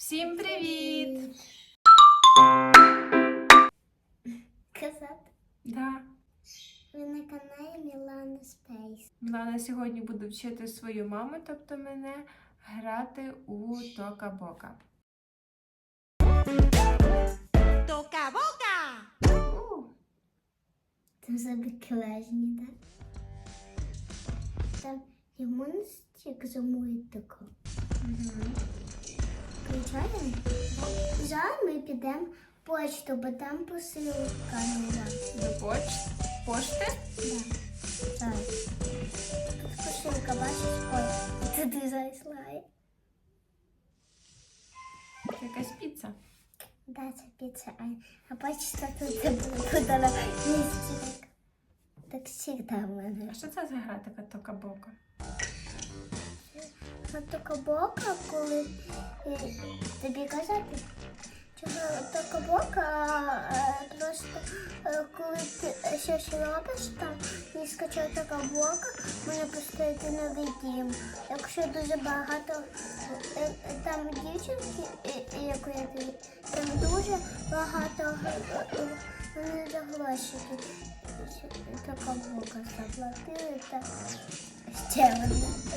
Всім привіт! Казати. Да. Ви на каналі Мілана Спейс. Мілана сьогодні буде вчити свою маму, тобто мене, грати у Тока-Бока. У, Там забеклежні, так? Там є монстик за тако. мгм. Включаємо? Зараз ми підемо почту, бо там посилка нова. До поч... пошти. Да. Зараз. Тут посилка, бачиш? Ой, туди зайшла. Це якась піца. Да, це піца, а, а почта тут буде місце. Так завжди в мене. А що це за гра така Тока-Бока? А така коли е, тобі казати, чого така бока, просто е, коли ти щось робиш там і скачав така бока, має поставити новий дім. Якщо дуже багато е, там дівчинки, яку я тобі, там дуже багато вони за грошики. Така бока заплатили та ще одна.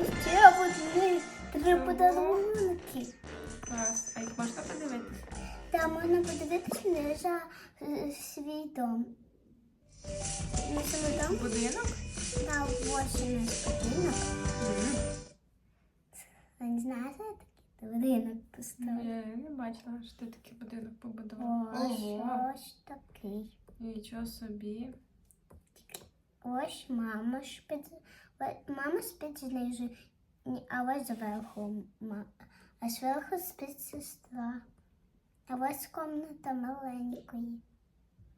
І ще одні три подарунки. Клас. А їх можна подивитися? Там можна подивитися е, свій дом. На свій дом Будинок? на 8 спокійно. Мгм. А не знаєте, такий будинок поставив. Я не бачила, що ти такий будинок побудував. Ось ось такий. нічого собі. Ось мама о- Мама спить знизу, а ось зверху. А зверху спить сестра. А ось комната маленької.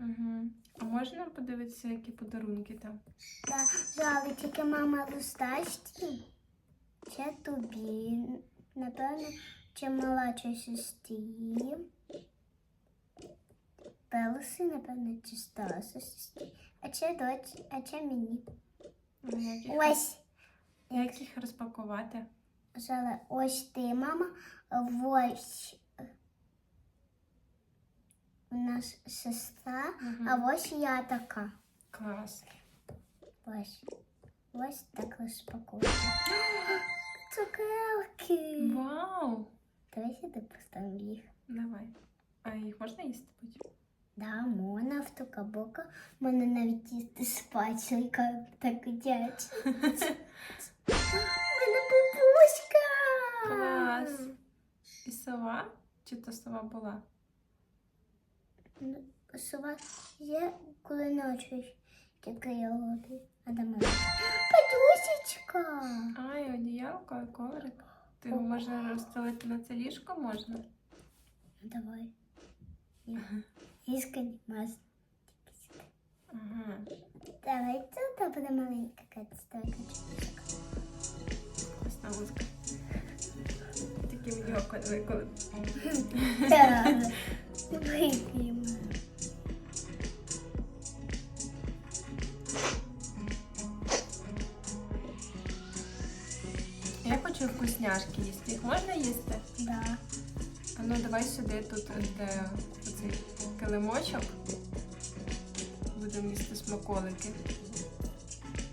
Угу. А можна подивитися, які подарунки там? Та жали тільки мама листачці. Це тобі. Напевно, чи молодшій сестрі. Пелси, напевно, чи старша. А це доць, а це мені. Ну, Ось. як їх розпакувати? Жала, ось ти, мама, ось у нас сестра, Мгм. а ось я така. Клас. Ось. Ось так розпаковуємо. Цукерки. Вау! Давай сюди поставимо їх. Давай. А їх можна їсти потім? Да, можна в тукабока. Можна навіть їсти пальчика. Так дять. Мене бабуська. Клас. І сова? Чи то сова була? Ну, Сова є, коли ночі тільки я голодний. А де мама? Подусечка. Ай, одіялко, і коврик. Ти його можна розстелити на це ліжко можна? Давай. Я Іскренні мас. Ага. Давай тут буде маленька катастрофа. Класна музика. Такі мені око виколи. Вип'ємо. Я хочу вкусняшки їсти. Їх можна їсти? Да. Ну давай сюди, тут де оцей килимочок. Будемо їсти смаколики.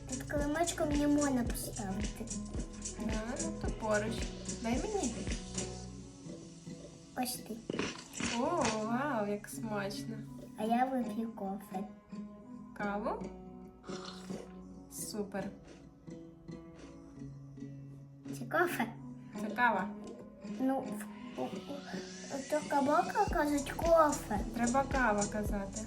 Тут килимочком не можна поставити. Да, ну то поруч. Дай мені. Ось ти. О, вау, як смачно. А я вип'ю кофе. Каву? Супер. Це кофе? Це кава. Ну, у токабока кажуть кофе. Треба кава казати.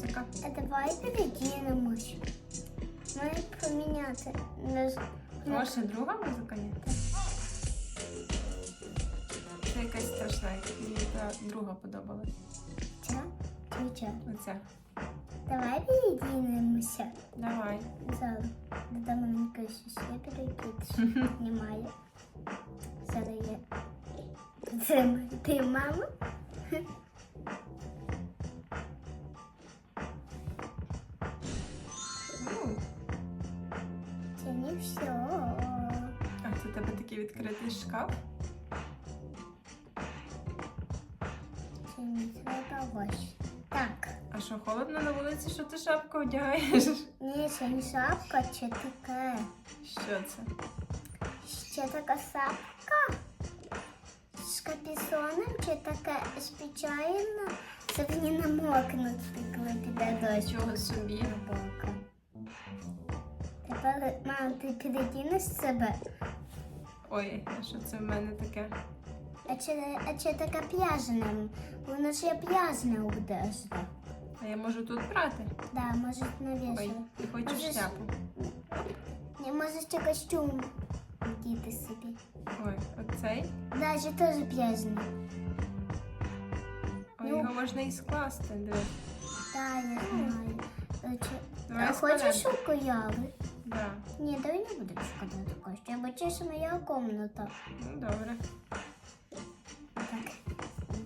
Така. А давай передінемось. Має поміняти. Не з- Може, ще друга музика є? Це якась страшна, мені та друга подобалась. Ця ця? Оця. Давай передінемося. Давай. Зараз додамо мені щось я перекидиш. Немає. Зараз я. Це ти мама? все. А це тебе такий відкритий шкаф? Це не треба ось. Так. А що, холодно на вулиці, що ти шапку одягаєш? Ні, це не шапка, це таке. Що це? Ще така шапка. З капюсоном чи таке спеціально, щоб не намокнути, коли піде дощ. Чого собі? Глибоко. Тепер, мам, ти передінеш себе. Ой, а що це в мене таке? А чи, а чи така п'яжна? Воно ж є п'яжна одежда. А я можу тут брати? Да, може навішати. ти хочеш Можеш- шляпу? Не можеш ще костюм вдіти собі. Ой, оцей? Да, ще теж п'яжний. Ой, Ну. його можна і скласти. Дивись. Да, я знаю. Чи- Давай а хочеш складемо. окуляри? Да. Ні, давай не будемо складати костюм, бо це ж моя комната. Ну добре. Так.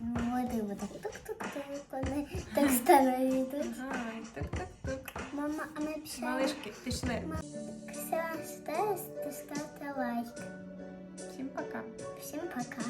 Води вот так тук-тук-тук, вони так становиться. Ага, і тук-тук-тук. Мама, а ми пішли. Малишки, пішли. Все, ставте лайк. Всім пока. Всім пока.